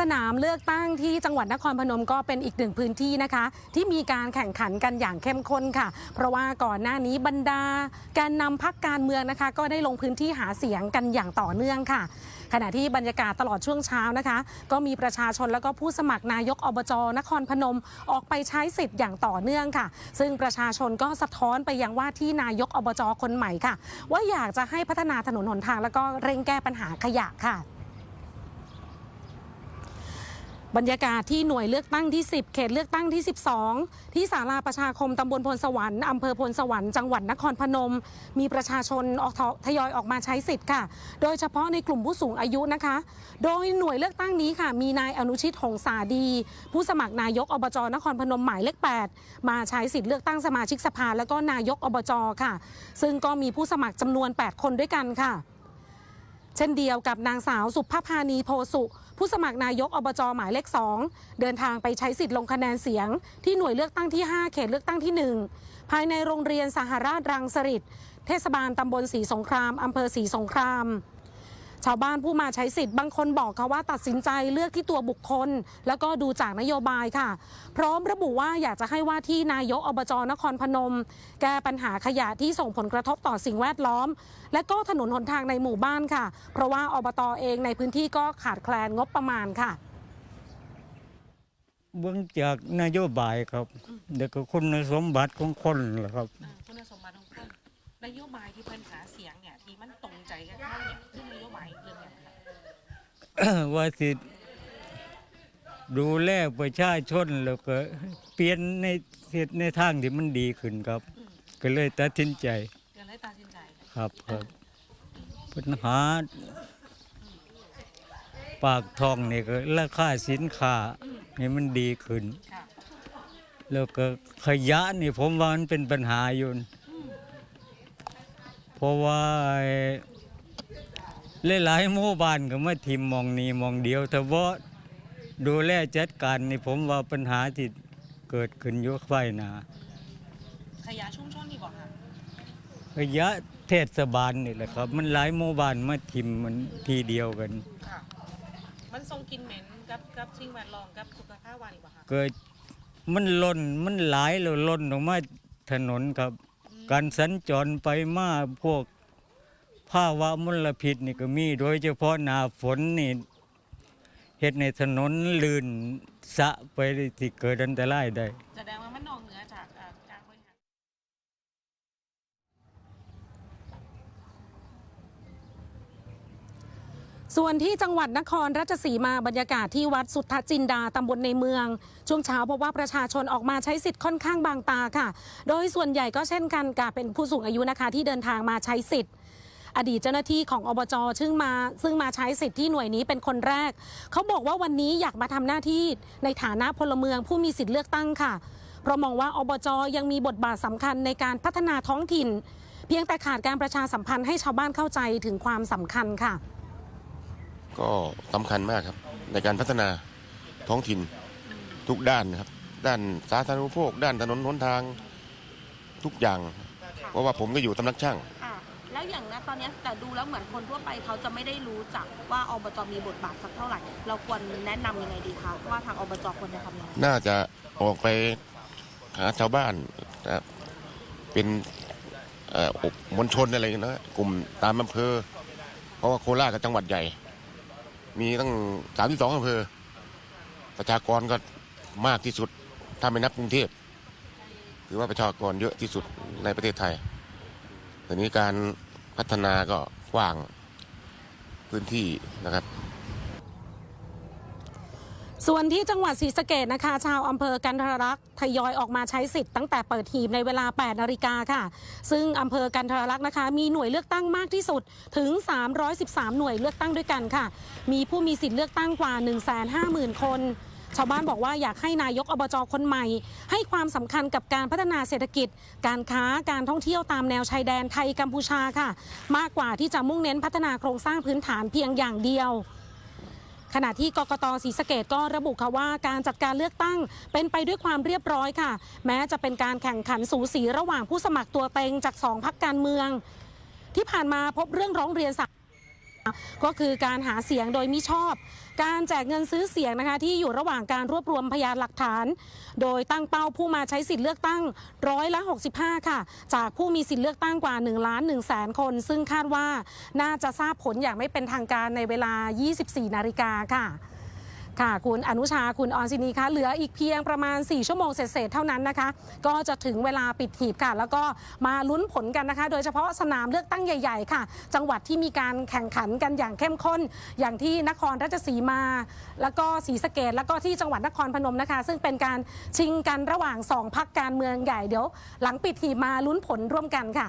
สนามเลือกตั้งที่จังหวัดนครพนมก็เป็นอีกหนึ่งพื้นที่นะคะ ที่มีการแข่งขันกันอย่างเข้มข้นค่ะ เพราะว่าก่อนหน้านี้บรรดาแกนนำพักการเมืองนะคะ ก็ได้ลงพื้นที่หาเสียงกันอย่างต่อเนื่องค่ะ ขณะที่บรรยากาศตลอดช่วงเช้านะคะ ก็มีประชาชนแล้วก็ผู้สมัครนายกอบจนครพนม ออกไปใช้สิทธิ์อย่างต่อเนื่องค่ะ ซึ่งประชาชนก็สะท้อนไปยังว่าที่นายกอบจคนใหม่ค่ะ ว่าอยากจะให้พัฒนาถนนหนทาง แล้วก็เร่งแก้ปัญหาขยะค่ะ บรรยากาศที่หน่วยเลือกตั้งที่ 10 เขตเลือกตั้งที่ 12 ที่ศาลาประชาคมตำบลพลสวรรค์อำเภอพลสวรรค์จังหวัดนครพนม มีประชาชนออกทยอยออกมาใช้สิทธิ์ค่ะ โดยเฉพาะในกลุ่มผู้สูงอายุนะคะ โดยหน่วยเลือกตั้งนี้ค่ะ มีนายอนุชิตหงสาดี ผู้สมัครนายกอบจนครพนมหมายเลข8มาใช้สิทธิ์เลือกตั้งสมาชิกสภา แล้วก็นายกอบจค่ะ ซึ่งก็มีผู้สมัครจำนวน 8 คนด้วยกันค่ะ เช่นเดียวกับนางสาวสุภพานีโพสุ ผู้สมัครนายกอบจหมายเลขสองเดินทางไปใช้สิทธิ์ลงคะแนนเสียง ที่หน่วยเลือกตั้งที่ 5 เขตเลือกตั้งที่ 1 ภายในโรงเรียนสหราชรังสฤษเทศบาลตำบลศรีสงครามอำเภอศรีสงคราม ชาวบ้านผู้มาใช้สิทธิ์บางคนบอกค่ะว่าตัดสินใจเลือกที่ตัวบุคคล แล้วก็ดูจากนโยบายค่ะ พร้อมระบุว่าอยากจะให้ว่าที่นายกอบจนครพนม แก้ปัญหาขยะที่ส่งผลกระทบต่อสิ่งแวดล้อม และก็ถนนหนทางในหมู่บ้านค่ะ เพราะว่าอบตเองในพื้นที่ก็ขาดแคลนงบประมาณค่ะเบื้องจากนโยบายครับเด็กก็คุณสมบัติของคนแหละครับอ่าคุณสมบัติของคนนโยบายที่เพิ่นหาเสียงเนี่ยที่มันตรงใจกับเขาเนี่ยคือนโยบาย ว่าสิดูแลประชาชนแล้วก็เปลี่ยนในเฮ็ดในทางที่มันดีขึ้นครับ ก็เลยตัดสินใจเดี๋ยวเลยตัดสินใจครับครับปัญหาปากทองนี่ก็ราคาสินค้าให้มันดีขึ้น แล้วก็ขยะนี่ผมว่ามันเป็นปัญหาอยู่นเพราะว่า หลายๆหมู่บ้านก็มาทิมมองนี้มองเดียวแต่ว่าดูแลจัดการนี่ผมว่าปัญหาที่เกิดขึ้นอยุคไฟหนาขยะชุมชนนี่บอกค่ะขยะเทศบาลนี่แหละครับ มันหลายหมู่บ้านมาทิมมันทีเดียวกัน ค่ะ มันทรงกลินเหม็นกับกับสิ่งแวดล้อมกับสุขภาพวานี่บอกค่ะเกิดมันล่นมันหลายแล้วล่นออกมาถนนครับ การสัญจรไปมาพวก ภาวะมลพิษนี่ก็มีโดยเฉพาะหน้าฝนนี่เฮ็ดในถนนลื่นสะไปที่เกิดอันตรายได้แสดงว่ามันนอกเหนือจากอ่าการบริหารส่วนที่จังหวัดนครราชสีมาบรรยากาศที่วัดสุทธจินดาตำบลในเมือง ช่วงเช้าพบว่าประชาชนออกมาใช้สิทธิ์ค่อนข้างบางตาค่ะ โดยส่วนใหญ่ก็เช่นกันกับเป็นผู้สูงอายุนะคะที่เดินทางมาใช้สิทธิ์ อดีตเจ้าหน้าที่ของอบจซึ่งมาซึ่งมาใช้สิทธิ์ที่หน่วยนี้เป็นคนแรก เขาบอกว่าวันนี้อยากมาทำหน้าที่ในฐานะพลเมืองผู้มีสิทธิ์เลือกตั้งค่ะเพราะมองว่าอบจยังมีบทบาทสำคัญในการพัฒนาท้องถิ่น เพียงแต่ขาดการประชาสัมพันธ์ให้ชาวบ้านเข้าใจถึงความสำคัญค่ะ ก็สำคัญมากครับ ในการพัฒนาท้องถิ่นทุกด้านนะครับ ด้านสาธารณูปโภค ด้านถนนหนทางทุกอย่าง เพราะว่าผมก็อยู่ตำนักช่าง แล้วอย่างนะตอนนี้แต่ดูแล้วเหมือนคนทั่วไปเขาจะไม่ได้รู้จักว่าอบจมีบทบาทสักเท่าไหร่ เราควรแนะนำยังไงดีคะว่าทางอบจควรจะทำยังไงน่าจะออกไปหาชาวบ้านนะครับเป็นเอ่ออบมวลชนอะไรนะกลุ่มตามอำเภอ เพราะว่าโคราชก็จังหวัดใหญ่ มีตั้งสามที่สองอำเภอ ประชากรก็มากที่สุด ถ้าไม่นับกรุงเทพถือว่าประชากรเยอะที่สุดในประเทศไทย แต่นี้การพัฒนาก็กว้างพื้นที่นะครับส่วนที่จังหวัดศรีสะเกดนะคะ ชาวอำเภอกันทรลักษ์ทยอยออกมาใช้สิทธิ์ตั้งแต่เปิดหีบในเวลา 8 นาฬิกาค่ะ ซึ่งอำเภอกันทรลักษ์นะคะ มีหน่วยเลือกตั้งมากที่สุดถึง 313 หน่วยเลือกตั้งด้วยกันค่ะ มีผู้มีสิทธิ์เลือกตั้งกว่า 150,000 คน ชาวบ้านบอกว่าอยากให้นายกอบจคนใหม่ ให้ความสำคัญกับการพัฒนาเศรษฐกิจ การค้าการท่องเที่ยวตามแนวชายแดนไทยกัมพูชาค่ะ มากกว่าที่จะมุ่งเน้นพัฒนาโครงสร้างพื้นฐานเพียงอย่างเดียวขณะที่กกตศรีสะเกดก็ระบุค่ะว่าการจัดการเลือกตั้งเป็นไปด้วยความเรียบร้อยค่ะ แม้จะเป็นการแข่งขันสูสีระหว่างผู้สมัครตัวเต็งจากสองพักการเมือง ที่ผ่านมาพบเรื่องร้องเรียนสา ก็คือการหาเสียงโดยมิชอบ การแจกเงินซื้อเสียงนะคะที่อยู่ระหว่างการรวบรวมพยานหลักฐาน โดยตั้งเป้าผู้มาใช้สิทธิ์เลือกตั้งร้อยละ 65 ค่ะ จากผู้มีสิทธิ์เลือกตั้งกว่า1ล้าน1แสนคน ซึ่งคาดว่าน่าจะทราบผลอย่างไม่เป็นทางการในเวลา 24 นาฬิกาค่ะ ค่ะ คุณอนุชาคุณออนซินีคะเหลืออีกเพียงประมาณ 4 ชั่วโมงเศษเท่านั้นนะคะ ก็จะถึงเวลาปิดหีบค่ะ แล้วก็มาลุ้นผลกันนะคะ โดยเฉพาะสนามเลือกตั้งใหญ่ ๆ ค่ะ จังหวัดที่มีการแข่งขันกันอย่างเข้มข้น อย่างที่นครราชสีมา แล้วก็ศรีสะเกดแล้วก็ที่จังหวัดนครพนมนะคะ ซึ่งเป็นการชิงกันระหว่าง2พักการเมืองใหญ่เดี๋ยว หลังปิดหีบมาลุ้นผลร่วมกันค่ะ